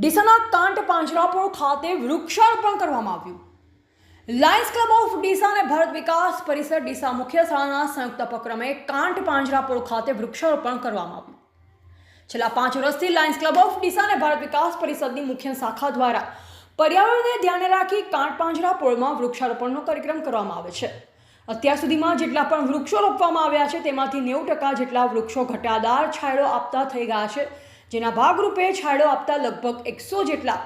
ડીસાના કાંટ પાંજરાપોળ ખાતે વૃક્ષારોપણ કરવામાં આવ્યું. લાયન્સ ક્લબ ઓફ ડીસા અને ભારત વિકાસ પરિષદ ડીસા મુખ્ય શાળાના સંયુક્ત ઉપક્રમે કાંટ પાંજરાપોળ ખાતે વૃક્ષારોપણ કરવામાં આવ્યું. છેલ્લા પાંચ વર્ષથી લાયન્સ ક્લબ ઓફ ડીસા અને ભારત વિકાસ પરિષદની મુખ્ય શાખા દ્વારા પર્યાવરણને ધ્યાને રાખી કાંટ પાંજરાપોળમાં વૃક્ષારોપણનો કાર્યક્રમ કરવામાં આવે છે. અત્યાર સુધીમાં જેટલા પણ વૃક્ષો રોપવામાં આવ્યા છે તેમાંથી નેવું ટકા જેટલા વૃક્ષો ઘટાદાર છાંયડો આપતા થઈ ગયા છે. જેના ભાગરૂપે છાંયડો આપતા લગભગ એકસો જેટલા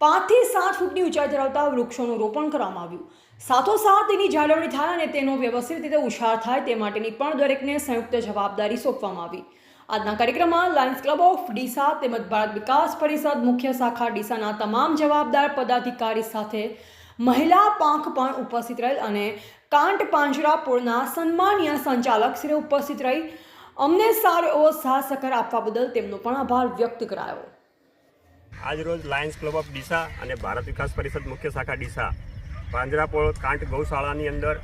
પાંચથી સાત ફૂટની ઊંચાઈ ધરાવતા વૃક્ષોનું રોપણ કરવામાં આવ્યું. સાથોસાથ તેની જાળવણી થાય અને તેનો વ્યવસ્થિત રીતે ઉછાળ થાય તે માટેની પણ દરેકને સંયુક્ત જવાબદારી સોંપવામાં આવી. આજના કાર્યક્રમમાં લાયન્સ ક્લબ ઓફ ડીસા તેમજ ભારત વિકાસ પરિષદ મુખ્ય શાખા ડીસાના તમામ જવાબદાર પદાધિકારી સાથે મહિલા પાંખ પણ ઉપસ્થિત રહેલ અને કાંટ પાંજરાપોળના સન્માનીય સંચાલક શ્રી ઉપસ્થિત રહી અમને સારો એવો સાથ સહકાર આપવા બદલ તેમનો પણ આભાર વ્યક્ત કરાયો. આજરોજ લાયન્સ ક્લબ ઓફ ડીસા અને ભારત વિકાસ પરિષદ મુખ્ય શાખા ડીસા પાંજરાપોળ કાંટ ગૌશાળાની અંદર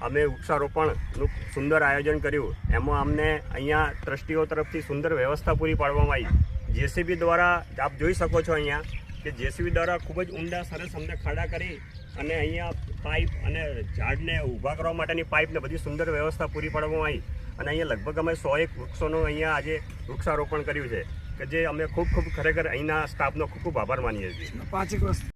અમે વૃક્ષારોપણનું સુંદર આયોજન કર્યું. એમાં અમને અહીંયા ટ્રસ્ટીઓ તરફથી સુંદર વ્યવસ્થા પૂરી પાડવામાં આવી. જેસીબી દ્વારા આપ જોઈ શકો છો અહીંયા કે જેસીબી દ્વારા ખૂબ જ ઊંડા સરસ અમને ખાડા કરી અને અહીંયા પાઇપ અને ઝાડને ઊભા કરવા માટેની પાઇપને બધી સુંદર વ્યવસ્થા પૂરી પાડવામાં આવી. અને અહીંયા લગભગ અમે સો એક વૃક્ષોનું અહીંયા આજે વૃક્ષારોપણ કર્યું છે, કે જે અમે ખૂબ ખૂબ ખરેખર અહીંના સ્ટાફનો ખૂબ ખૂબ આભાર માનીએ છીએ. પાંચેક વર્ષ